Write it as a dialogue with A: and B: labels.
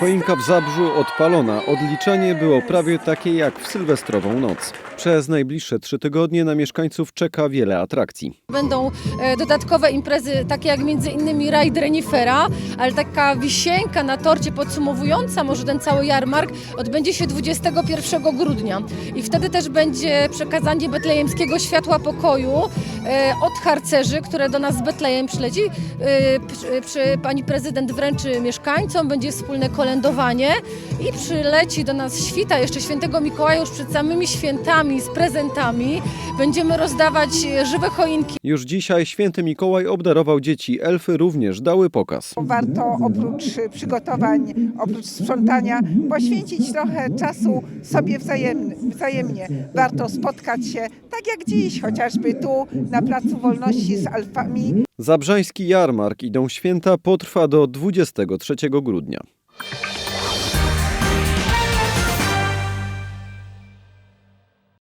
A: Choinka w Zabrzu odpalona. Odliczenie było prawie takie jak w sylwestrową noc. Przez najbliższe trzy tygodnie na mieszkańców czeka wiele atrakcji.
B: Będą e, dodatkowe imprezy, takie jak między innymi rajd renifera, ale taka wisienka na torcie podsumowująca może ten cały jarmark odbędzie się 21 grudnia. I wtedy też będzie przekazanie betlejemskiego światła pokoju od harcerzy, które do nas z Betlejem przyleci. E, przy, przy, pani prezydent wręczy mieszkańcom, będzie wspólne kolędowanie i przyleci do nas świta jeszcze świętego Mikołaja już przed samymi świętami z prezentami. Będziemy rozdawać żywe choinki.
A: Już dzisiaj święty Mikołaj obdarował dzieci. Elfy również dały pokaz.
C: Warto oprócz przygotowań, oprócz sprzątania, poświęcić trochę czasu sobie wzajem, wzajemnie. Warto spotkać się, tak jak dziś, chociażby tu na Placu Wolności z alfami.
A: Zabrzański jarmark idą święta potrwa do 23 grudnia.